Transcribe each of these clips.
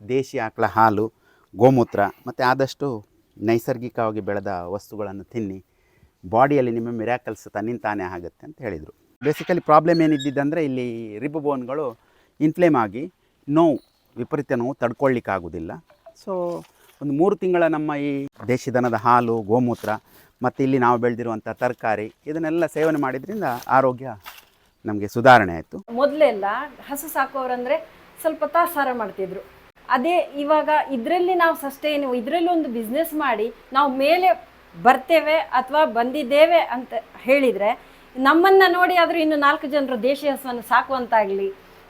ದೇಶಿ ಆಕಳ ಹಾಲು, ಗೋಮೂತ್ರ ಮತ್ತು ಆದಷ್ಟು ನೈಸರ್ಗಿಕವಾಗಿ ಬೆಳೆದ ವಸ್ತುಗಳನ್ನು ತಿನ್ನಿ. ಬಾಡಿಯಲ್ಲಿ ನಿಮ್ಮ ಮಿರಾಕಲ್ಸ್ ತನ್ನಿಂದ ತಾನೇ ಆಗುತ್ತೆ ಅಂತ ಹೇಳಿದರು. ಬೇಸಿಕಲಿ ಪ್ರಾಬ್ಲಮ್ ಏನಿದ್ದಿದ್ದಂದರೆ ಇಲ್ಲಿ ರಿಬ್ ಬೋನ್ಗಳು ಇನ್ಫ್ಲೇಮ್ ಆಗಿ ನೋವು, ವಿಪರೀತ ನೋವು ತಡ್ಕೊಳ್ಳಿಕ್ಕಾಗೋದಿಲ್ಲ. ಸೊ ಒಂದು ಮೂರು ತಿಂಗಳ ನಮ್ಮ ಈ ದೇಶಿ ದನದ ಹಾಲು, ಗೋಮೂತ್ರ ಮತ್ತು ಇಲ್ಲಿ ನಾವು ಬೆಳೆದಿರುವಂಥ ತರಕಾರಿ ಇದನ್ನೆಲ್ಲ ಸೇವನೆ ಮಾಡಿದ್ರಿಂದ ಆರೋಗ್ಯ ನಮಗೆ ಸುಧಾರಣೆ ಆಯಿತು. ಮೊದಲೆಲ್ಲ ಹಸು ಸಾಕೋರಂದರೆ ಸ್ವಲ್ಪ ತಾಸಾರ ಮಾಡ್ತಿದ್ರು. ಅದೇ ಇವಾಗ ಇದರಲ್ಲಿ ನಾವು ಸಸ್ಟೈನ್ ಇದರಲ್ಲಿ ಒಂದು ಬಿಸ್ನೆಸ್ ಮಾಡಿ ನಾವು ಮೇಲೆ ಬರ್ತೇವೆ ಅಥವಾ ಬಂದಿದ್ದೇವೆ ಅಂತ ಹೇಳಿದರೆ ನಮ್ಮನ್ನು ನೋಡಿ ಆದರೂ ಇನ್ನು ನಾಲ್ಕು ಜನರು ದೇಶಿ ಹಸುವನ್ನು ಸಾಕುವಂತಾಗಲಿ,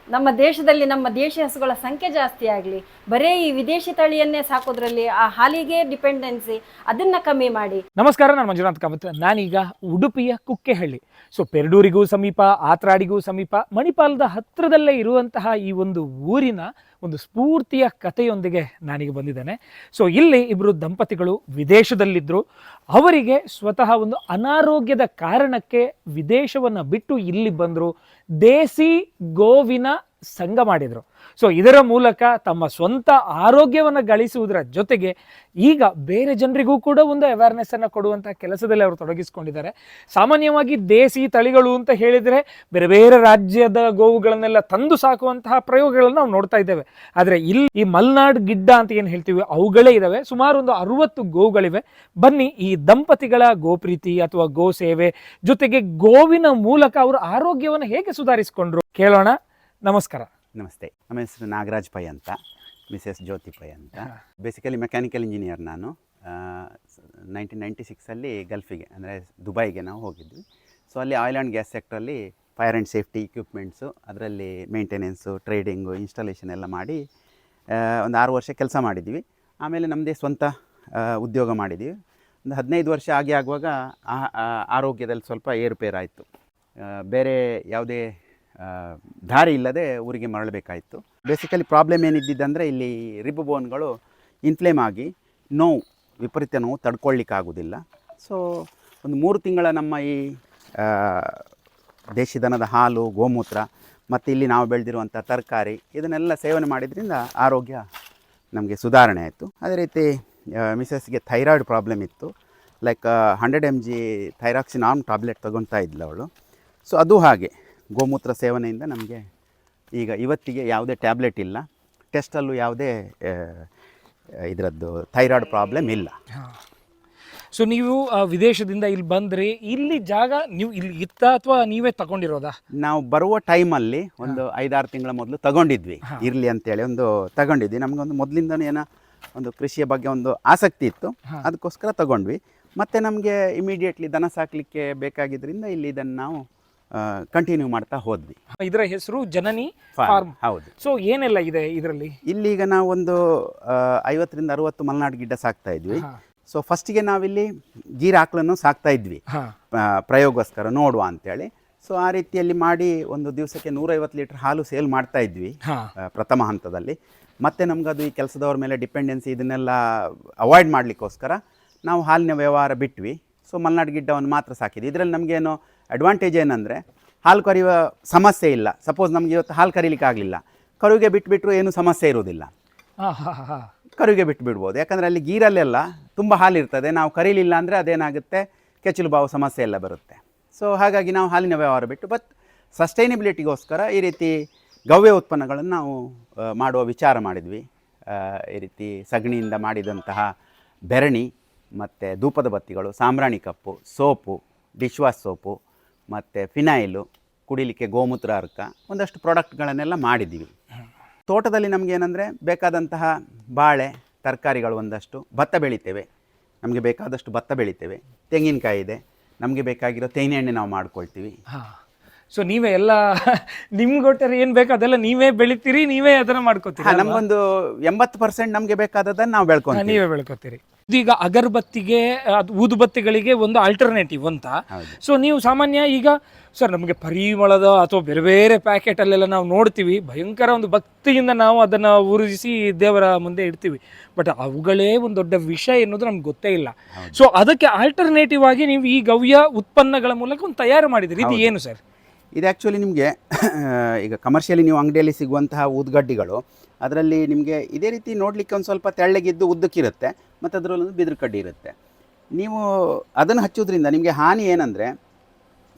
ನಮ್ಮ ದೇಶದಲ್ಲಿ ನಮ್ಮ ದೇಶಿ ಹಸುಗಳ ಸಂಖ್ಯೆ ಜಾಸ್ತಿ ಆಗಲಿ ಬರೀ ಈ ವಿದೇಶಿ ತಳಿಯನ್ನೇ ಸಾಕೋದ್ರಲ್ಲಿ ಆ ಹಾಲಿಗೆ ಡಿಪೆಂಡೆನ್ಸಿ ಅದನ್ನ ಕಮ್ಮಿ ಮಾಡಿ. ನಮಸ್ಕಾರ, ನಾನು ಮಂಜುನಾಥ್ ಕಾಮತ್ ನಾನೀಗ ಉಡುಪಿಯ ಕುಕ್ಕೆಹಳ್ಳಿ. ಸೊ, ಪೆರಡೂರಿಗೂ ಸಮೀಪ, ಆತ್ರಾಡಿಗೂ ಸಮೀಪ, ಮಣಿಪಾಲದ ಹತ್ತಿರದಲ್ಲೇ ಇರುವಂತಹ ಈ ಒಂದು ಊರಿನ ಒಂದು ಸ್ಫೂರ್ತಿಯ ಕಥೆಯೊಂದಿಗೆ ನಾನೀಗ ಬಂದಿದ್ದೇನೆ. ಸೊ, ಇಲ್ಲಿ ಇಬ್ಬರು ದಂಪತಿಗಳು ವಿದೇಶದಲ್ಲಿದ್ದರು ಅವರಿಗೆ ಸ್ವತಃ ಒಂದು ಅನಾರೋಗ್ಯದ ಕಾರಣಕ್ಕೆ ವಿದೇಶವನ್ನು ಬಿಟ್ಟು ಇಲ್ಲಿ ಬಂದರು. ದೇಸಿ ಗೋವಿನ ಸಂಘ ಮಾಡಿದರು. ಸೊ ಇದರ ಮೂಲಕ ತಮ್ಮ ಸ್ವಂತ ಆರೋಗ್ಯವನ್ನು ಗಳಿಸುವುದರ ಜೊತೆಗೆ ಈಗ ಬೇರೆ ಜನರಿಗೂ ಕೂಡ ಒಂದು ಅವೇರ್ನೆಸ್ಸನ್ನು ಕೊಡುವಂಥ ಕೆಲಸದಲ್ಲಿ ಅವರು ತೊಡಗಿಸಿಕೊಂಡಿದ್ದಾರೆ. ಸಾಮಾನ್ಯವಾಗಿ ದೇಸಿ ತಳಿಗಳು ಅಂತ ಹೇಳಿದರೆ ಬೇರೆ ಬೇರೆ ರಾಜ್ಯದ ಗೋವುಗಳನ್ನೆಲ್ಲ ತಂದು ಸಾಕುವಂತಹ ಪ್ರಯೋಗಗಳನ್ನು ನಾವು ನೋಡ್ತಾ ಇದ್ದೇವೆ. ಆದರೆ ಇಲ್ಲಿ ಈ ಮಲ್ನಾಡ್ ಗಿಡ್ಡ ಅಂತ ಏನು ಹೇಳ್ತೀವಿ, ಅವುಗಳೇ ಇದ್ದಾವೆ ಸುಮಾರು ಒಂದು ಅರುವತ್ತು ಗೋವುಗಳಿವೆ. ಬನ್ನಿ ಈ ದಂಪತಿಗಳ ಗೋಪ್ರೀತಿ ಅಥವಾ ಗೋ ಸೇವೆ ಜೊತೆಗೆ ಗೋವಿನ ಮೂಲಕ ಅವರ ಆರೋಗ್ಯವನ್ನು ಹೇಗೆ ಸುಧಾರಿಸಿಕೊಂಡ್ರು? ಕೇಳೋಣ. ನಮಸ್ಕಾರ. ನಮಸ್ತೆ. ನಮ್ಮ ಹೆಸರು ನಾಗರಾಜ್ ಪೈ ಅಂತ ಮಿಸೆಸ್ ಜ್ಯೋತಿ ಪೈ ಅಂತ. ಬೇಸಿಕಲಿ ಮೆಕ್ಯಾನಿಕಲ್ ಇಂಜಿನಿಯರ್ ನಾನು. ನೈನ್ಟೀನ್ ನೈಂಟಿ ಸಿಕ್ಸಲ್ಲಿ ಗಲ್ಫಿಗೆ ಅಂದರೆ ದುಬೈಗೆ ನಾವು ಹೋಗಿದ್ವಿ. ಸೊ ಅಲ್ಲಿ ಆಯಿಲ್ ಆ್ಯಂಡ್ ಗ್ಯಾಸ್ ಸೆಕ್ಟ್ರಲ್ಲಿ ಫೈರ್ ಆ್ಯಂಡ್ ಸೇಫ್ಟಿ ಇಕ್ವಿಪ್ಮೆಂಟ್ಸು ಅದರಲ್ಲಿ ಮೇಂಟೆನೆನ್ಸು ಟ್ರೇಡಿಂಗು ಇನ್ಸ್ಟಾಲೇಷನ್ ಎಲ್ಲ ಮಾಡಿ ಒಂದು ಆರು ವರ್ಷ ಕೆಲಸ ಮಾಡಿದ್ವಿ. ಆಮೇಲೆ ನಮ್ಮದೇ ಸ್ವಂತ ಉದ್ಯೋಗ ಮಾಡಿದ್ವಿ. ಒಂದು ಹದಿನೈದು ವರ್ಷ ಆಗಿ ಆಗುವಾಗ ಆರೋಗ್ಯದಲ್ಲಿ ಸ್ವಲ್ಪ ಏರುಪೇರಾಯಿತು. ಬೇರೆ ಯಾವುದೇ ದಾರಿ ಇಲ್ಲದೆ ಊರಿಗೆ ಮರಳಬೇಕಾಯಿತು. ಬೇಸಿಕಲಿ ಪ್ರಾಬ್ಲಮ್ ಏನಿದ್ದಿದ್ದಂದರೆ ಇಲ್ಲಿ ರಿಬ್ ಬೋನ್ಗಳು ಇನ್ಫ್ಲೇಮ್ ಆಗಿ ನೋವು, ವಿಪರೀತ ನೋವು ತಡ್ಕೊಳ್ಳಿಕ್ಕಾಗೋದಿಲ್ಲ. ಸೊ ಒಂದು ಮೂರು ತಿಂಗಳ ನಮ್ಮ ಈ ದೇಶಿ ದನದ ಹಾಲು, ಗೋಮೂತ್ರ, ಮತ್ತು ಇಲ್ಲಿ ನಾವು ಬೆಳೆದಿರುವಂಥ ತರಕಾರಿ, ಇದನ್ನೆಲ್ಲ ಸೇವನೆ ಮಾಡಿದ್ರಿಂದ ಆರೋಗ್ಯ ನಮಗೆ ಸುಧಾರಣೆ ಆಯಿತು. ಅದೇ ರೀತಿ ಮಿಸಸ್ಗೆ ಥೈರಾಯ್ಡ್ ಪ್ರಾಬ್ಲಮ್ ಇತ್ತು. ಲೈಕ್ ಹಂಡ್ರೆಡ್ ಎಂ ಜಿ ಥೈರಾಕ್ಸಿನಾಮ್ ಟ್ಯಾಬ್ಲೆಟ್ ತೊಗೊತಾ ಇದ್ಲು ಅವಳು. ಸೊ ಅದು ಹಾಗೆ. ಗೋಮೂತ್ರ ಸೇವನೆಯಿಂದ ನಮಗೆ ಈಗ ಇವತ್ತಿಗೆ ಯಾವುದೇ ಟ್ಯಾಬ್ಲೆಟ್ ಇಲ್ಲ. ಟೆಸ್ಟಲ್ಲೂ ಯಾವುದೇ ಇದರದ್ದು ಥೈರಾಯ್ಡ್ ಪ್ರಾಬ್ಲಮ್ ಇಲ್ಲ. ಸೊ ನೀವು ವಿದೇಶದಿಂದ ಇಲ್ಲಿ ಬಂದ್ರಿ ಇಲ್ಲಿ ಜಾಗ ನೀವು ಇಲ್ಲಿ ಇತ್ತ ಅಥವಾ ನೀವೇ ತಗೊಂಡಿರೋದಾ? ನಾವು ಬರುವ ಟೈಮಲ್ಲಿ ಒಂದು ಐದಾರು ತಿಂಗಳ ಮೊದಲು ತಗೊಂಡಿದ್ವಿ. ಇರಲಿ ಅಂತೇಳಿ ಒಂದು ತಗೊಂಡಿದ್ವಿ. ನಮಗೊಂದು ಮೊದಲಿಂದನೇ ಏನೋ ಒಂದು ಕೃಷಿಯ ಬಗ್ಗೆ ಒಂದು ಆಸಕ್ತಿ ಇತ್ತು. ಅದಕ್ಕೋಸ್ಕರ ತಗೊಂಡ್ವಿ. ಮತ್ತು ನಮಗೆ ಇಮಿಡಿಯೇಟ್ಲಿ ದನ ಸಾಕಲಿಕ್ಕೆ ಬೇಕಾಗಿದ್ದರಿಂದ ಇಲ್ಲಿ ಇದನ್ನು ನಾವು ಕಂಟಿನ್ಯೂ ಮಾಡ್ತಾ ಹೋದ್ವಿ. ಇದರ ಹೆಸರು ಜನನಿ ಫಾರ್ಮ್ ಹೌದು. ಸೊ ಏನೆಲ್ಲ ಇದೆ ಇದರಲ್ಲಿ? ಇಲ್ಲಿಗ ನಾವು ಒಂದು ಐವತ್ತರಿಂದ ಅರವತ್ತು ಮಲೆನಾಡು ಗಿಡ್ಡ ಸಾಕ್ತಾ ಇದ್ವಿ. ಸೊ ಫಸ್ಟಿಗೆ ನಾವಿಲ್ಲಿ ಗೀರ್ ಆಕಳನ್ನು ಸಾಕ್ತಾ ಇದ್ವಿ. ಪ್ರಯೋಗೋಸ್ಕರ ನೋಡುವ ಅಂತ ನೋಡುವ ಅಂತೇಳಿ. ಸೊ ಆ ರೀತಿಯಲ್ಲಿ ಮಾಡಿ ಒಂದು ದಿವಸಕ್ಕೆ ನೂರೈವತ್ತು ಲೀಟರ್ ಹಾಲು ಸೇಲ್ ಮಾಡ್ತಾ ಇದ್ವಿ ಪ್ರಥಮ ಹಂತದಲ್ಲಿ. ಮತ್ತೆ ನಮಗದು ಈ ಕೆಲಸದವ್ರ ಮೇಲೆ ಡಿಪೆಂಡೆನ್ಸಿ ಇದನ್ನೆಲ್ಲ ಅವಾಯ್ಡ್ ಮಾಡಲಿಕ್ಕೋಸ್ಕರ ನಾವು ಹಾಲಿನ ವ್ಯವಹಾರ ಬಿಟ್ವಿ. ಸೊ ಮಲ್ನಾಡು ಗಿಡ್ಡವನ್ನು ಮಾತ್ರ ಸಾಕಿದೆ. ಇದರಲ್ಲಿ ನಮಗೇನು ಅಡ್ವಾಂಟೇಜ್ ಏನಂದರೆ ಹಾಲು ಕರೆಯುವ ಸಮಸ್ಯೆ ಇಲ್ಲ. ಸಪೋಸ್ ನಮಗೆ ಇವತ್ತು ಹಾಲು ಕರೀಲಿಕ್ಕೆ ಆಗಲಿಲ್ಲ. ಕರುವಿಗೆ ಬಿಟ್ಬಿಟ್ರು ಏನೂ ಸಮಸ್ಯೆ ಇರುವುದಿಲ್ಲ. ಕರುವಿಗೆ ಬಿಟ್ಟು ಬಿಡ್ಬೋದು ಯಾಕಂದರೆ ಅಲ್ಲಿ ಗೀರಲ್ಲೆಲ್ಲ ತುಂಬ ಹಾಲಿರ್ತದೆ. ನಾವು ಕರೀಲಿಲ್ಲ ಅಂದರೆ ಅದೇನಾಗುತ್ತೆ? ಕೆಚ್ಚಲು ಬಾವು ಸಮಸ್ಯೆ ಎಲ್ಲ ಬರುತ್ತೆ. ಸೊ ಹಾಗಾಗಿ ನಾವು ಹಾಲಿನ ವ್ಯವಹಾರ ಬಿಟ್ಟು ಬಟ್ ಸಸ್ಟೈನಬಿಲಿಟಿಗೋಸ್ಕರ ಈ ರೀತಿ ಗವ್ಯ ಉತ್ಪನ್ನಗಳನ್ನು ನಾವು ಮಾಡುವ ವಿಚಾರ ಮಾಡಿದ್ವಿ. ಈ ರೀತಿ ಸಗಣಿಯಿಂದ ಮಾಡಿದಂತಹ ಬೆರಣಿ ಮತ್ತು ಧೂಪದ ಬತ್ತಿಗಳು ಸಾಂಬ್ರಾಣಿ ಕಪ್ಪು ಸೋಪು ಡಿಶ್ ವಾಶ್ ಸೋಪು ಮತ್ತು ಫಿನೈಲು ಕುಡಿಲಿಕ್ಕೆ ಗೋಮೂತ್ರ ಅರ್ಕ ಒಂದಷ್ಟು ಪ್ರಾಡಕ್ಟ್ಗಳನ್ನೆಲ್ಲ ಮಾಡಿದ್ದೀವಿ. ತೋಟದಲ್ಲಿ ನಮಗೇನೆಂದರೆ ಬೇಕಾದಂತಹ ಬಾಳೆ ತರಕಾರಿಗಳು ಒಂದಷ್ಟು ಭತ್ತ ಬೆಳಿತೇವೆ. ನಮಗೆ ಬೇಕಾದಷ್ಟು ಭತ್ತ ಬೆಳಿತೇವೆ. ತೆಂಗಿನಕಾಯಿ ಇದೆ. ನಮಗೆ ಬೇಕಾಗಿರೋ ತೆಂಗಿನ ಎಣ್ಣೆ ನಾವು ಮಾಡ್ಕೊಳ್ತೀವಿ. ಹಾ. ಸೊ ನೀವೇ ಎಲ್ಲ ನಿಮ್ಗೊಟ್ಟರೆ ಏನು ಬೇಕು ಅದೆಲ್ಲ ನೀವೇ ಬೆಳಿತೀರಿ ನೀವೇ ಅದನ್ನು ಮಾಡ್ಕೋತೀರಿ ನಮಗೊಂದು ಎಂಬತ್ತು ಪರ್ಸೆಂಟ್ ನಮಗೆ ಬೇಕಾದದನ್ನು ನಾವು ಬೆಳ್ಕೊಂತೀವಿ. ನೀವೇ ಬೆಳ್ಕೋತೀರಿ. ಈಗ ಅಗರಬತ್ತಿಗೆ ಅದು ಊದುಬತ್ತಿಗಳಿಗೆ ಒಂದು ಆಲ್ಟರ್ನೇಟಿವ್ ಅಂತ. ಸೊ ನೀವು ಸಾಮಾನ್ಯ ಈಗ ಸರ್ ನಮಗೆ ಪರಿಮಳದ ಅಥವಾ ಬೇರೆ ಬೇರೆ ಪ್ಯಾಕೆಟ್ ಅಲ್ಲೆಲ್ಲ ನಾವು ನೋಡ್ತೀವಿ. ಭಯಂಕರ ಒಂದು ಭಕ್ತಿಯಿಂದ ನಾವು ಅದನ್ನ ಉರಿಸಿ ದೇವರ ಮುಂದೆ ಇಡ್ತೀವಿ. ಬಟ್ ಅವುಗಳೇ ಒಂದು ದೊಡ್ಡ ವಿಷ ಎನ್ನುವುದು ನಮ್ಗೆ ಗೊತ್ತೇ ಇಲ್ಲ. ಸೊ ಅದಕ್ಕೆ ಆಲ್ಟರ್ನೇಟಿವ್ ಆಗಿ ನೀವು ಈ ಗವ್ಯ ಉತ್ಪನ್ನಗಳ ಮೂಲಕ ಒಂದು ತಯಾರು ಮಾಡಿದ್ರಿ ಇದು ಏನು ಸರ್ ಇದು ಆ್ಯಕ್ಚುಲಿ ನಿಮಗೆ ಈಗ ಕಮರ್ಷಿಯಲಿ ನೀವು ಅಂಗಡಿಯಲ್ಲಿ ಸಿಗುವಂತಹ ಊದ್ಗಡ್ಡಿಗಳು. ಅದರಲ್ಲಿ ನಿಮಗೆ ಇದೇ ರೀತಿ ನೋಡಲಿಕ್ಕೆ ಒಂದು ಸ್ವಲ್ಪ ತೆಳ್ಳಗಿದ್ದು ಉದ್ದಕ್ಕಿರುತ್ತೆ. ಮತ್ತು ಅದರಲ್ಲೊಂದು ಬಿದಿರು ಕಡ್ಡಿ ಇರುತ್ತೆ. ನೀವು ಅದನ್ನು ಹಚ್ಚೋದ್ರಿಂದ ನಿಮಗೆ ಹಾನಿ ಏನಂದರೆ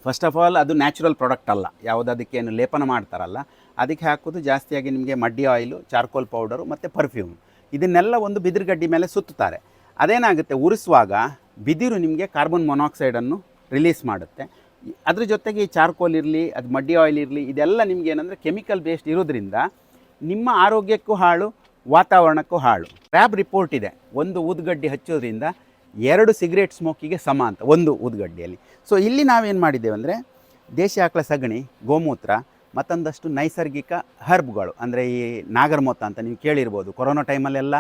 ಫಸ್ಟ್ ಆಫ್ ಆಲ್ ಅದು ನ್ಯಾಚುರಲ್ ಪ್ರಾಡಕ್ಟ್ ಅಲ್ಲ. ಯಾವುದು ಏನು ಲೇಪನ ಮಾಡ್ತಾರಲ್ಲ, ಅದಕ್ಕೆ ಹಾಕೋದು ಜಾಸ್ತಿಯಾಗಿ ನಿಮಗೆ ಮಡ್ಡಿ ಆಯಿಲು ಚಾರ್ಕೋಲ್ ಪೌಡರು ಮತ್ತು ಪರ್ಫ್ಯೂಮ್ ಇದನ್ನೆಲ್ಲ ಒಂದು ಬಿದಿರು ಗಡ್ಡಿ ಮೇಲೆ ಸುತ್ತುತ್ತಾರೆ. ಅದೇನಾಗುತ್ತೆ, ಉರಿಸುವಾಗ ಬಿದಿರು ನಿಮಗೆ ಕಾರ್ಬನ್ ಮೊನಾಕ್ಸೈಡನ್ನು ರಿಲೀಸ್ ಮಾಡುತ್ತೆ. ಅದ್ರ ಜೊತೆಗೆ ಈ ಚಾರ್ಕೋಲ್ ಇರಲಿ, ಅದು ಮಡ್ಡಿ ಆಯಿಲ್ ಇರಲಿ, ಇದೆಲ್ಲ ನಿಮಗೆ ಏನಂದರೆ ಕೆಮಿಕಲ್ ಬೇಸ್ಡ್ ಇರೋದ್ರಿಂದ ನಿಮ್ಮ ಆರೋಗ್ಯಕ್ಕೂ ಹಾಳು ವಾತಾವರಣಕ್ಕೂ ಹಾಳು. ರ್ಯಾಬ್ ರಿಪೋರ್ಟ್ ಇದೆ. ಒಂದು ಉದ್ಗಡ್ಡಿ ಹಚ್ಚೋದ್ರಿಂದ ಎರಡು ಸಿಗರೇಟ್ ಸ್ಮೋಕಿಗೆ ಸಮ ಅಂತ, ಒಂದು ಉದ್ಗಡ್ಡಿಯಲ್ಲಿ ಸೊ ಇಲ್ಲಿ ನಾವೇನು ಮಾಡಿದ್ದೇವೆ ಅಂದರೆ ದೇಶಿ ಆಕಳ ಸಗಣಿ, ಗೋಮೂತ್ರ, ಮತ್ತೊಂದಷ್ಟು ನೈಸರ್ಗಿಕ ಹರ್ಬ್ಗಳು, ಅಂದರೆ ಈ ನಾಗರಮೊತ್ತ ಅಂತ ನೀವು ಕೇಳಿರ್ಬೋದು. ಕೊರೋನಾ ಟೈಮಲ್ಲೆಲ್ಲ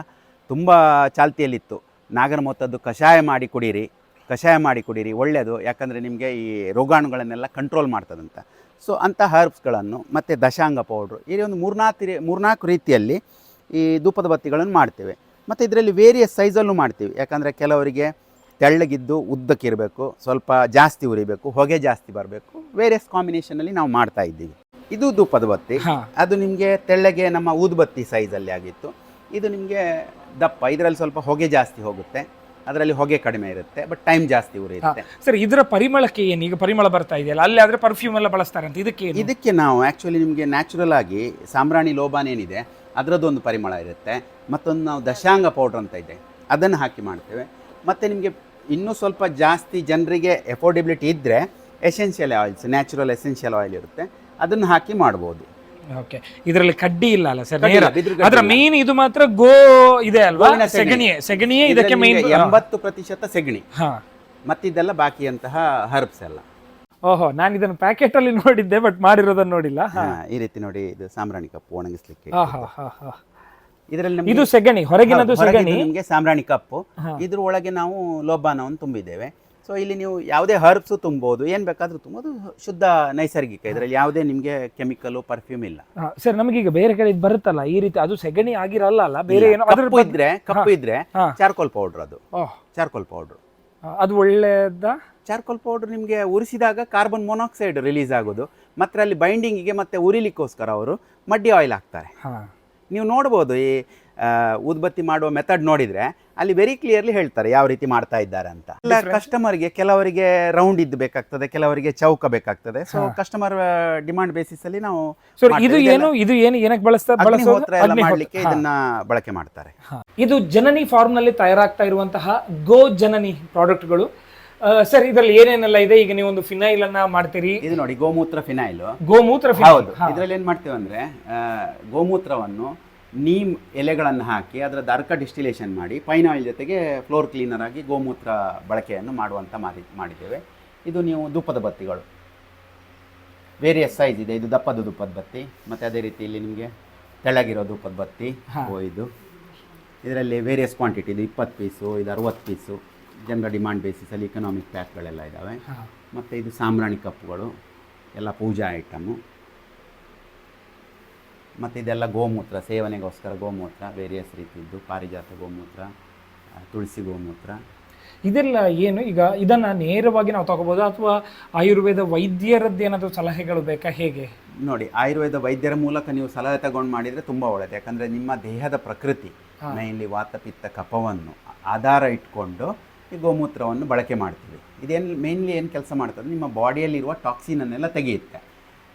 ತುಂಬ ಚಾಲ್ತಿಯಲ್ಲಿತ್ತು. ನಾಗರಮೊತ್ತದ್ದು ಕಷಾಯ ಮಾಡಿ ಕುಡೀರಿ, ಕಷಾಯ ಮಾಡಿ ಕುಡೀರಿ ಒಳ್ಳೆಯದು ಯಾಕಂದರೆ ನಿಮಗೆ ಈ ರೋಗಾಣುಗಳನ್ನೆಲ್ಲ ಕಂಟ್ರೋಲ್ ಮಾಡ್ತದಂತ. ಸೊ ಅಂಥ ಹರ್ಬ್ಸ್ಗಳನ್ನು ಮತ್ತು ದಶಾಂಗ ಪೌಡ್ರು ಈ ಒಂದು ಮೂರ್ನಾಲ್ಕು ರೀ, ಮೂರ್ನಾಲ್ಕು ರೀತಿಯಲ್ಲಿ ಈ ಧೂಪದ ಬತ್ತಿಗಳನ್ನು ಮಾಡ್ತೇವೆ. ಮತ್ತು ಇದರಲ್ಲಿ ವೇರಿಯಸ್ ಸೈಜಲ್ಲೂ ಮಾಡ್ತೀವಿ. ಯಾಕಂದರೆ ಕೆಲವರಿಗೆ ತೆಳ್ಳಗಿದ್ದು ಉದ್ದಕ್ಕಿರಬೇಕು ಸ್ವಲ್ಪ ಜಾಸ್ತಿ ಉರಿಬೇಕು ಹೊಗೆ ಜಾಸ್ತಿ ಬರಬೇಕು ವೇರಿಯಸ್ ಕಾಂಬಿನೇಷನಲ್ಲಿ ನಾವು ಮಾಡ್ತಾ ಇದ್ದೀವಿ. ಇದು ಧೂಪದ ಬತ್ತಿ. ಅದು ನಿಮಗೆ ತೆಳ್ಳಗೆ ನಮ್ಮ ಊದುಬತ್ತಿ ಸೈಜಲ್ಲಿ ಆಗಿತ್ತು. ಇದು ನಿಮಗೆ ದಪ್ಪ ಇದರಲ್ಲಿ ಸ್ವಲ್ಪ ಹೊಗೆ ಜಾಸ್ತಿ ಹೋಗುತ್ತೆ. ಅದರಲ್ಲಿ ಹೊಗೆ ಕಡಿಮೆ ಇರುತ್ತೆ ಬಟ್ ಟೈಮ್ ಜಾಸ್ತಿ ಉರಿಯುತ್ತೆ. ಸರ್ ಇದರ ಪರಿಮಳಕ್ಕೆ ಏನು? ಈಗ ಪರಿಮಳ ಬರ್ತಾ ಇದೆಯಲ್ಲ ಅಲ್ಲಿ ಆದರೆ ಪರ್ಫ್ಯೂಮ್ ಎಲ್ಲ ಬಳಸ್ತಾರೆ ಅಂತ ಇದಕ್ಕೆ? ಇದಕ್ಕೆ ನಾವು ಆ್ಯಕ್ಚುಲಿ ನಿಮಗೆ ನ್ಯಾಚುರಲ್ ಆಗಿ ಸಾಂಬ್ರಾಣಿ ಲೋಬಾನ್ ಏನಿದೆ ಅದರದ್ದೊಂದು ಪರಿಮಳ ಇರುತ್ತೆ. ಮತ್ತೊಂದು ನಾವು ದಶಾಂಗ ಪೌಡ್ರ್ ಅಂತ ಇದೆ. ಅದನ್ನು ಹಾಕಿ ಮಾಡ್ತೇವೆ. ಮತ್ತು ನಿಮಗೆ ಇನ್ನೂ ಸ್ವಲ್ಪ ಜಾಸ್ತಿ ಜನರಿಗೆ ಎಫೋರ್ಡೆಬಿಲಿಟಿ ಇದ್ದರೆ essential oils natural essential oil ಇರುತ್ತೆ. ಅದನ್ನು ಹಾಕಿ ಮಾಡ್ಬೋದು. ಓಕೆ ಇದರಲ್ಲಿ ಕಡ್ಡಿ ಇಲ್ಲ ಅಲ್ಲ ಸರ್? ಅದರ ಮೇನ್ ಇದು ಮಾತ್ರ ಗೋ ಇದೆ ಅಲ್ವಾ. ಸೆಗಣಿಯೇ ಸೆಗಣಿಯೇ ಇದಕ್ಕೆ ಮೇನ್ ಎಂಬತ್ತು ಪ್ರತಿಶತ ಸೆಗಣಿ. ಹಾ. ಮತ್ತಿದೆಲ್ಲ ಬಾಕಿಯಂತಹ ಹರ್ಬ್ಸ್ ಎಲ್ಲ. ಓಹೋ ನಾನು ಇದನ್ನು ಪ್ಯಾಕೆಟ್ ಅಲ್ಲಿ ನೋಡಿದ್ದೆ ಬಟ್ ಮಾಡಿರೋದನ್ನ ನೋಡಿಲ್ಲ. ಹಾ ಈ ರೀತಿ ನೋಡಿ ಇದು ಸಾಂಬ್ರಾಣಿ ಕಪ್ಪು ಒಣಗಿಸ್ಲಿಕ್ಕೆ ಹಾ, ಹಾ. ಇದರಲ್ಲಿ ಇದು ಸೆಗಣಿ ಹೊರಗಿನದು ಸೆಗಣಿ. ನಿಮಗೆ ಸಾಂಬ್ರಾಣಿ ಕಪ್ಪು. ಇದ್ರ ಒಳಗೆ ನಾವು ಲೋಬಾನವನ್ನು ತುಂಬಿದ್ದೇವೆ. ಸೊ ಇಲ್ಲಿ ನೀವು ಯಾವುದೇ ಹರ್ಬ್ಸು ತುಂಬೋದು ಏನು ಬೇಕಾದರೂ ತುಂಬೋದು ಶುದ್ಧ ನೈಸರ್ಗಿಕ. ಇದರಲ್ಲಿ ಯಾವುದೇ ನಿಮಗೆ ಕೆಮಿಕಲ್ ಪರ್ಫ್ಯೂಮ್ ಇಲ್ಲ. ಹಾ, ಸರ್ ನಮಗೀಗ ಬೇರೆ ಕಡೆ ಇದ್ ಬರುತ್ತಲ್ಲ ಈ ರೀತಿ ಅದು ಸೆಗಣಿ ಆಗಿರಲ್ಲ ಅಲ್ಲ ಬೇರೆ ಏನೋ ಅದ್ರ ಕಪ್ಪು ಇದ್ರೆ ಕಪ್ಪು ಇದ್ರೆ ಹಾ. ಚಾರ್ಕೋಲ್ ಪೌಡರ್ ಅದು. ಓಹ್, ಚಾರ್ಕೋಲ್ ಪೌಡ್ರ್ ಅದು ಒಳ್ಳೇದ? ಚಾರ್ಕೋಲ್ ಪೌಡರ್ ನಿಮಗೆ ಉರಿಸಿದಾಗ ಕಾರ್ಬನ್ ಮೊನಾಕ್ಸೈಡ್ ರಿಲೀಸ್ ಆಗೋದು. ಮತ್ತು ಅಲ್ಲಿ ಬೈಂಡಿಂಗಿಗೆ ಮತ್ತೆ ಉರಿಲಿಕ್ಕೋಸ್ಕರ ಅವರು ಮಡ್ಡಿ ಆಯಿಲ್ ಹಾಕ್ತಾರೆ. ನೀವು ನೋಡ್ಬೋದು ಈ ಉದ್ಬತ್ತಿ ಮಾಡುವ ಮೆಥಡ್ ನೋಡಿದ್ರೆ ಅಲ್ಲಿ ವೆರಿ ಕ್ಲಿಯರ್ಲಿ ಹೇಳ್ತಾರೆ ಯಾವ ರೀತಿ ಮಾಡ್ತಾ ಇದ್ದಾರೆ ಅಂತ. ಎಲ್ಲ ಕಸ್ಟಮರ್ಗೆ ಕೆಲವರಿಗೆ ರೌಂಡ್ ಇದ್ದು ಬೇಕಾಗ್ತದೆ ಕೆಲವರಿಗೆ ಚೌಕ ಬೇಕಾಗ್ತದೆ. ಸೊ ಕಸ್ಟಮರ್ ಡಿಮಾಂಡ್ ಬೇಸಿಸ್ ಅಲ್ಲಿ ನಾವು ಇದು ಏನು ಇದು ಏನು ಏನಕ್ಕೆ ಬಳಸ್ತಾರೆ ಎಲ್ಲ. ಮಾಡ್ಲಿಕ್ಕೆ ಇದನ್ನ ಬಳಕೆ ಮಾಡ್ತಾರೆ. ಇದು ಜನನಿ ಫಾರ್ಮ್ನಲ್ಲಿ ತಯಾರಾಗ್ತಾ ಇರುವಂತಹ ಗೋ ಜನನಿ ಪ್ರಾಡಕ್ಟ್ಗಳು ಸರ್ ಇದರಲ್ಲಿ ಏನೇನೆಲ್ಲ ಇದೆ? ಈಗ ನೀವು ಒಂದು ಫಿನೈಲ್ ಅನ್ನ ಮಾಡ್ತೀರಿ. ಇದು ನೋಡಿ ಗೋಮೂತ್ರ ಫಿನೈಲ್ ಗೋಮೂತ್ರ ಹೌದು. ಇದರಲ್ಲಿ ಏನ್ ಮಾಡ್ತೇವೆ ಅಂದ್ರೆ ಗೋಮೂತ್ರವನ್ನು ನೀಮ್ ಎಲೆಗಳನ್ನು ಹಾಕಿ ಅದರ ದರ್ಕ ಡಿಸ್ಟಿಲೇಷನ್ ಮಾಡಿ ಪೈನ್ ಆಯಿಲ್ ಜೊತೆಗೆ ಫ್ಲೋರ್ ಕ್ಲೀನರ್ ಆಗಿ ಗೋಮೂತ್ರ ಬಳಕೆಯನ್ನು ಮಾಡುವಂತ ಮಾಡಿ ಮಾಡಿದ್ದೇವೆ. ಇದು ನೀವು ಧೂಪದ ಬತ್ತಿಗಳು. ವೇರಿಯಸ್ ಸೈಜ್ ಇದೆ. ಇದು ದಪ್ಪದ ಧೂಪದ ಬತ್ತಿ ಮತ್ತು ಅದೇ ರೀತಿ ಇಲ್ಲಿ ನಿಮಗೆ ತೆಳಗಿರೋ ಧೂಪದ ಬತ್ತಿ. ಇದು. ಇದರಲ್ಲಿ ವೇರಿಯಸ್ ಕ್ವಾಂಟಿಟಿ ಇದು ಇಪ್ಪತ್ತು ಪೀಸು ಇದು ಅರವತ್ತು ಪೀಸು ಜನರ ಡಿಮಾಂಡ್ ಬೇಸಿಸಲ್ಲಿ ಇಕನಾಮಿಕ್ ಪ್ಯಾಕ್ಗಳೆಲ್ಲ ಇದ್ದಾವೆ ಮತ್ತು ಇದು ಸಾಂಬ್ರಾಣಿ ಕಪ್ಪುಗಳು ಎಲ್ಲ ಪೂಜಾ ಐಟಮು ಮತ್ತು ಇದೆಲ್ಲ ಗೋಮೂತ್ರ ಸೇವನೆಗೋಸ್ಕರ ಗೋಮೂತ್ರ ವೇರಿಯಸ್ ರೀತಿಯದ್ದು ಪಾರಿಜಾತ ಗೋಮೂತ್ರ ತುಳಸಿ ಗೋಮೂತ್ರ. ಇದೆಲ್ಲ ಏನು? ಈಗ ಇದನ್ನು ನೇರವಾಗಿ ನಾವು ತಗೋಬೋದು ಅಥವಾ ಆಯುರ್ವೇದ ವೈದ್ಯರದ್ದು ಏನಾದರೂ ಸಲಹೆಗಳು ಬೇಕಾ? ಹೇಗೆ? ನೋಡಿ ಆಯುರ್ವೇದ ವೈದ್ಯರ ಮೂಲಕ ನೀವು ಸಲಹೆ ತಗೊಂಡು ಮಾಡಿದರೆ ತುಂಬ ಒಳ್ಳೆಯದು ಯಾಕಂದರೆ ನಿಮ್ಮ ದೇಹದ ಪ್ರಕೃತಿ ಮೈನ್ಲಿ ವಾತಪಿತ್ತ ಕಫವನ್ನು ಆಧಾರ ಇಟ್ಕೊಂಡು ಈ ಗೋಮೂತ್ರವನ್ನು ಬಳಕೆ ಮಾಡ್ತೀವಿ. ಇದೇನು ಮೇನ್ಲಿ ಏನು ಕೆಲಸ ಮಾಡ್ತದೆ, ನಿಮ್ಮ ಬಾಡಿಯಲ್ಲಿರುವ ಟಾಕ್ಸಿನನ್ನೆಲ್ಲ ತೆಗೆಯುತ್ತೆ.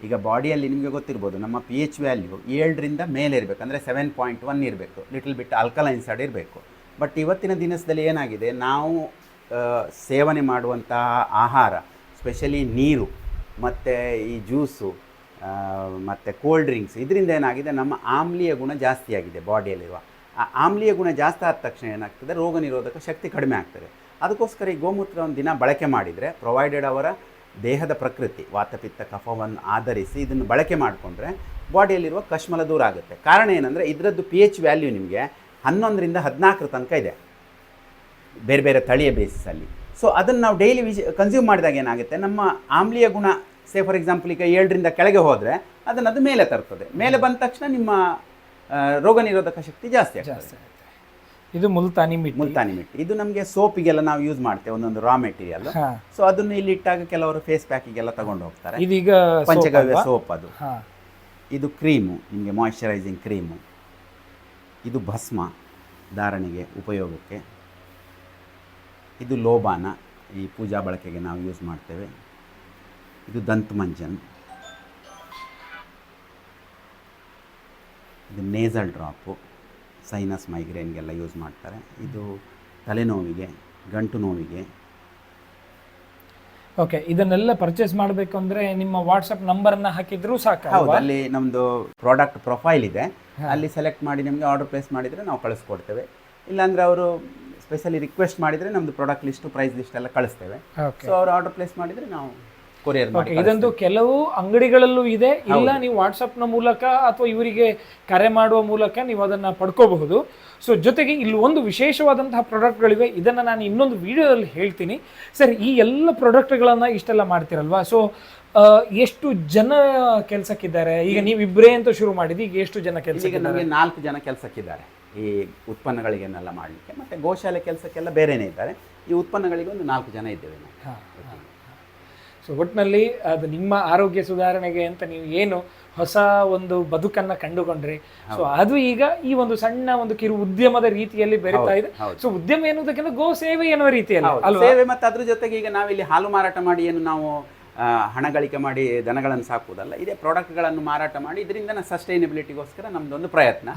ಈಗ ಬಾಡಿಯಲ್ಲಿ ನಿಮಗೆ ಗೊತ್ತಿರ್ಬೋದು, ನಮ್ಮ ಪಿ ಎಚ್ ವ್ಯಾಲ್ಯೂ ಏಳರಿಂದ ಮೇಲೆ ಇರಬೇಕು, ಅಂದರೆ ಸೆವೆನ್ ಪಾಯಿಂಟ್ ಒನ್ ಇರಬೇಕು. ಲಿಟಲ್ ಬಿಟ್ ಆಲ್ಕಲೈನ್ ಸೈಡ್ ಇರಬೇಕು. ಬಟ್ ಇವತ್ತಿನ ದಿನಸದಲ್ಲಿ ಏನಾಗಿದೆ, ನಾವು ಸೇವನೆ ಮಾಡುವಂತಹ ಆಹಾರ ಸ್ಪೆಷಲಿ ನೀರು, ಮತ್ತು ಈ ಜ್ಯೂಸು ಮತ್ತು ಕೋಲ್ಡ್ ಡ್ರಿಂಕ್ಸ್ ಇದರಿಂದ ಏನಾಗಿದೆ, ನಮ್ಮ ಆಮ್ಲೀಯ ಗುಣ ಜಾಸ್ತಿ ಆಗಿದೆ ಬಾಡಿಯಲ್ಲಿರುವ. ಆ ಆಮ್ಲೀಯ ಗುಣ ಜಾಸ್ತಿ ಆದ ತಕ್ಷಣ ಏನಾಗ್ತದೆ, ರೋಗ ನಿರೋಧಕ ಶಕ್ತಿ ಕಡಿಮೆ ಆಗ್ತದೆ. ಅದಕ್ಕೋಸ್ಕರ ಈ ಗೋಮೂತ್ರವನ್ನು ದಿನ ಬಳಕೆ ಮಾಡಿದರೆ ಪ್ರೊವೈಡೆಡ್ ಅವರ ದೇಹದ ಪ್ರಕೃತಿ, ವಾತಪಿತ್ತ ಕಫವನ್ನು ಆಧರಿಸಿ ಇದನ್ನು ಬಳಕೆ ಮಾಡಿಕೊಂಡ್ರೆ ಬಾಡಿಯಲ್ಲಿರುವ ಕಶ್ಮಲ ದೂರ ಆಗುತ್ತೆ. ಕಾರಣ ಏನಂದರೆ, ಇದರದ್ದು ಪಿ ಎಚ್ ವ್ಯಾಲ್ಯೂ ನಿಮಗೆ ಹನ್ನೊಂದರಿಂದ ಹದಿನಾಲ್ಕರ ತನಕ ಇದೆ. ಬೇರೆ ಬೇರೆ ತಳಿಯ ಬೇಸಿಸಲ್ಲಿ ಸೊ ಅದನ್ನು ನಾವು ಡೈಲಿ ವಿಜ್ ಕನ್ಸ್ಯೂಮ್ ಮಾಡಿದಾಗ ಏನಾಗುತ್ತೆ, ನಮ್ಮ ಆಮ್ಲೀಯ ಗುಣ ಸೇ ಫಾರ್ ಎಕ್ಸಾಂಪಲ್ ಈಗ ಏಳರಿಂದ ಕೆಳಗೆ ಹೋದರೆ, ಅದನ್ನು ಅದು ಮೇಲೆ ತರ್ತದೆ. ಮೇಲೆ ಬಂದ ತಕ್ಷಣ ನಿಮ್ಮ ರೋಗ ನಿರೋಧಕ ಶಕ್ತಿ ಜಾಸ್ತಿ ಆಗ್ತದೆ. ಇದು ಮುಲ್ತಾನಿ ಮಿಟ್ಟಿ. ಮುಲ್ತಾನಿ ಮಿಟ್ಟಿ. ಇದು ನಮಗೆ ಸೋಪಿಗೆಲ್ಲ ನಾವು ಯೂಸ್ ಮಾಡ್ತೇವೆ ಒಂದೊಂದು ರಾ ಮೆಟೀರಿಯಲ್ ಸೊ ಅದನ್ನು ಇಲ್ಲಿ ಇಟ್ಟಾಗ ಕೆಲವರು ಫೇಸ್ ಪ್ಯಾಕಿಗೆಲ್ಲ ತಗೊಂಡು ಹೋಗ್ತಾರೆ. ಇದೀಗ ಪಂಚಗವ್ಯ ಸೋಪ್ ಅದು. ಇದು ಕ್ರೀಮು ನಿಮಗೆ ಮಾಯಿಶ್ಚರೈಸಿಂಗ್ ಕ್ರೀಮು ಇದು ಭಸ್ಮ ಧಾರಣೆಗೆ ಉಪಯೋಗಕ್ಕೆ. ಇದು ಲೋಬಾನ ಈ ಪೂಜಾ ಬಳಕೆಗೆ ನಾವು ಯೂಸ್ ಮಾಡ್ತೇವೆ. ಇದು ದಂತ್ ಮಂಜನ್. ಇದು ನೇಸಲ್ ಡ್ರಾಪು ಸೈನಸ್ ಮೈಗ್ರೇನ್ಗೆಲ್ಲ ಯೂಸ್ ಮಾಡ್ತಾರೆ. ಇದು ತಲೆನೋವಿಗೆ ಗಂಟು ನೋವಿಗೆ. ಓಕೆ ಇದನ್ನೆಲ್ಲ ಪರ್ಚೇಸ್ ಮಾಡಬೇಕು ಅಂದ್ರೆ ನಿಮ್ಮ ವಾಟ್ಸಪ್ ನಂಬರ್ನ ಹಾಕಿದ್ರೂ ಸಾಕು ಹೌದು ಅಲ್ಲಿ ನಮ್ಮದು ಪ್ರಾಡಕ್ಟ್ ಪ್ರೊಫೈಲ್ ಇದೆ. ಅಲ್ಲಿ ಸೆಲೆಕ್ಟ್ ಮಾಡಿ ನಿಮಗೆ ಆರ್ಡರ್ ಪ್ಲೇಸ್ ಮಾಡಿದರೆ ನಾವು ಕಳಿಸ್ಕೊಡ್ತೇವೆ. ಇಲ್ಲಾಂದ್ರೆ ಅವರು ಸ್ಪೆಷಲಿ ರಿಕ್ವೆಸ್ಟ್ ಮಾಡಿದರೆ ನಮ್ಮದು ಪ್ರಾಡಕ್ಟ್ ಲಿಸ್ಟು ಪ್ರೈಸ್ ಲಿಸ್ಟ್ ಎಲ್ಲ ಕಳಿಸ್ತೇವೆ. ಸೊ ಅವರು ಆರ್ಡರ್ ಪ್ಲೇಸ್ ಮಾಡಿದರೆ ನಾವು ಕೊರಿಯರ್ ಮಾಡಿ ಇದೊಂದು ಕೆಲವು ಅಂಗಡಿಗಳಲ್ಲೂ ಇದೆ. ಇಲ್ಲ ನೀವು ವಾಟ್ಸಪ್ನ ಮೂಲಕ ಅಥವಾ ಇವರಿಗೆ ಕರೆ ಮಾಡುವ ಮೂಲಕ ನೀವು ಅದನ್ನ ಪಡ್ಕೋಬಹುದು. ಸೊ ಜೊತೆಗೆ ಇಲ್ಲಿ ಒಂದು ವಿಶೇಷವಾದಂತಹ ಪ್ರಾಡಕ್ಟ್ಗಳಿವೆ ಇದನ್ನ ನಾನು ಇನ್ನೊಂದು ವಿಡಿಯೋದಲ್ಲಿ ಹೇಳ್ತೀನಿ. ಸರ್ ಈ ಎಲ್ಲ ಪ್ರಾಡಕ್ಟ್ಗಳನ್ನು ಇಷ್ಟೆಲ್ಲ ಮಾಡ್ತಿರಲ್ವಾ? ಸೊ ಎಷ್ಟು ಜನ ಕೆಲ್ಸಕ್ಕಿದ್ದಾರೆ? ಈಗ ನೀವು ಇಬ್ಬರೇ ಅಂತ ಶುರು ಮಾಡಿದ್ದು ಈಗ ಎಷ್ಟು ಜನ ಕೆಲಸ ಈಗ ನಮಗೆ ನಾಲ್ಕು ಜನ ಕೆಲಸಕ್ಕಿದ್ದಾರೆ. ಈ ಉತ್ಪನ್ನಗಳಿಗೆನ್ನೆಲ್ಲ ಮಾಡಲಿಕ್ಕೆ ಮತ್ತು ಗೋಶಾಲೆ ಕೆಲಸಕ್ಕೆಲ್ಲ ಬೇರೆನೇ ಇದ್ದಾರೆ. ಈ ಉತ್ಪನ್ನಗಳಿಗೆ ಒಂದು ನಾಲ್ಕು ಜನ ಇದ್ದೇವೆ ನಾವು. ಸೊ ಒಟ್ಟಿನಲ್ಲಿ ಅದು ನಿಮ್ಮ ಆರೋಗ್ಯ ಸುಧಾರಣೆಗೆ ಅಂತ ನೀವು ಏನು ಹೊಸ ಒಂದು ಬದುಕನ್ನ ಕಂಡುಕೊಂಡ್ರಿ ಸೊ ಅದು ಈಗ ಈ ಒಂದು ಸಣ್ಣ ಒಂದು ಕಿರು ಉದ್ಯಮದ ರೀತಿಯಲ್ಲಿ ಬೆರೀತಾ ಇದೆ. ಸೊ ಉದ್ಯಮ ಎನ್ನುವುದಕ್ಕಿಂತ ಗೋ ಸೇವೆ ಎನ್ನುವ ರೀತಿಯಲ್ಲಿ. ಸೇವೆ ಮತ್ತು ಅದ್ರ ಜೊತೆಗೆ ಈಗ ನಾವಿಲ್ಲಿ ಹಾಲು ಮಾರಾಟ ಮಾಡಿ ಏನು ನಾವು ಹಣ ಗಳಿಕೆ ಮಾಡಿ ದನಗಳನ್ನು ಸಾಕುವುದಲ್ಲ ಇದೇ ಪ್ರಾಡಕ್ಟ್ಗಳನ್ನು ಮಾರಾಟ ಮಾಡಿ ಇದರಿಂದ ಸಸ್ಟೈನಬಿಲಿಟಿಗೋಸ್ಕರ ನಮ್ದೊಂದು ಪ್ರಯತ್ನ.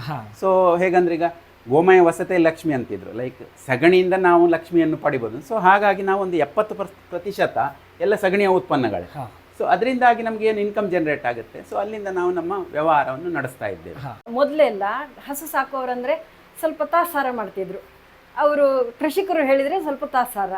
ಸೊ ಹೇಗಂದ್ರೆ ಈಗ ಗೋಮಯ ವಸತೆ ಲಕ್ಷ್ಮಿ ಅಂತಿದ್ರು. ಲೈಕ್ ಸಗಣಿಯಿಂದ ನಾವು ಲಕ್ಷ್ಮಿಯನ್ನು ಪಡಿಬೋದು. ಸೊ ಹಾಗಾಗಿ ನಾವು ಒಂದು ಎಪ್ಪತ್ತು ಪರ್ ಪ್ರತಿಶತ ಎಲ್ಲ ಸಗಣಿಯ ಉತ್ಪನ್ನಗಳೇ. ಸೊ ಅದರಿಂದಾಗಿ ನಮಗೆ ಏನು ಇನ್ಕಮ್ ಜನರೇಟ್ ಆಗುತ್ತೆ? ಸೊ ಅಲ್ಲಿಂದ ನಾವು ನಮ್ಮ ವ್ಯವಹಾರವನ್ನು ನಡೆಸ್ತಾ ಇದ್ದೇವೆ. ಮೊದಲೆಲ್ಲ ಹಸು ಸಾಕುವವರಂದ್ರೆ ಸ್ವಲ್ಪ ತಾಸಾರ ಮಾಡ್ತಿದ್ರು. ಅವರು ಕೃಷಿಕರು ಹೇಳಿದರೆ ಸ್ವಲ್ಪ ತಾಸಾರ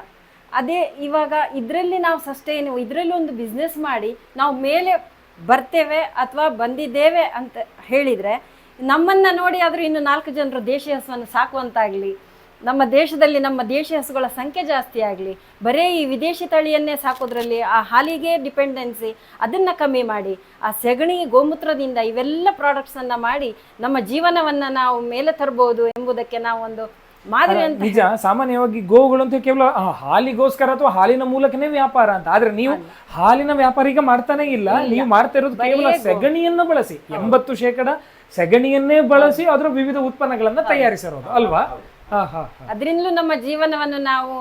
ಅದೇ ಇವಾಗ ಇದರಲ್ಲಿ ನಾವು ಸಸ್ಟೈನ್ ಇದರಲ್ಲಿ ಒಂದು ಬಿಸ್ನೆಸ್ ಮಾಡಿ ನಾವು ಮೇಲೆ ಬರ್ತೇವೆ ಅಥವಾ ಬಂದಿದ್ದೇವೆ ಅಂತ ಹೇಳಿದರೆ ನಮ್ಮನ್ನು ನೋಡಿ ಆದರೂ ಇನ್ನು ನಾಲ್ಕು ಜನರು ದೇಶಿ ಹಸುವನ್ನು ಸಾಕುವಂತಾಗಲಿ ನಮ್ಮ ದೇಶದಲ್ಲಿ ನಮ್ಮ ದೇಶಿ ಹಸುಗಳ ಸಂಖ್ಯೆ ಜಾಸ್ತಿ ಆಗಲಿ ಬರೀ ಈ ವಿದೇಶಿ ತಳಿಯನ್ನೇ ಸಾಕೋದ್ರಲ್ಲಿ ಆ ಹಾಲಿಗೆ ಡಿಪೆಂಡೆನ್ಸಿ ಅದನ್ನು ಕಮ್ಮಿ ಮಾಡಿ ಆ ಸೆಗಣಿ ಗೋಮೂತ್ರದಿಂದ ಇವೆಲ್ಲ ಪ್ರಾಡಕ್ಟ್ಸನ್ನು ಮಾಡಿ ನಮ್ಮ ಜೀವನವನ್ನು ನಾವು ಮೇಲೆ ತರಬಹುದು ಎಂಬುದಕ್ಕೆ ನಾವು ಒಂದು ಮಾದರಿ ಅಂತ ನಿಜ ಸಾಮಾನ್ಯವಾಗಿ ಗೋವುಗಳು ಅಂತ ಕೇವಲ ಹಾಲಿಗೋಸ್ಕರ ಅಥವಾ ಹಾಲಿನ ಮೂಲಕನೇ ವ್ಯಾಪಾರ ಅಂತ. ಆದ್ರೆ ನೀವು ಹಾಲಿನ ವ್ಯಾಪಾರ ಈಗ ಮಾಡ್ತಾನೆ ಇಲ್ಲ. ನೀವು ಮಾಡ್ತಾ ಇರೋದು ಕೇವಲ ಸೆಗಣಿಯನ್ನು ಬಳಸಿ. ಎಂಬತ್ತು ಶೇಕಡ ಸೆಗಣಿಯನ್ನೇ ಬಳಸಿ ಅದರ ವಿವಿಧ ಉತ್ಪನ್ನಗಳನ್ನ ತಯಾರಿಸಿರೋದು ಅಲ್ವಾ? ಹಾ ಹಾ ಹಾ. ಅದರಿಂದಲೂ ನಮ್ಮ ಜೀವನವನ್ನು ನಾವು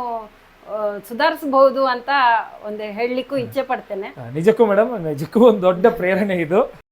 ಸುಧಾರಿಸಬಹುದು ಅಂತ ಒಂದು ಹೇಳಲಿಕ್ಕೂ ಇಚ್ಛೆ ಪಡ್ತೇನೆ. ನಿಜಕ್ಕೂ ಮೇಡಮ್ ನಿಜಕ್ಕೂ ಒಂದು ದೊಡ್ಡ ಪ್ರೇರಣೆ ಇದು.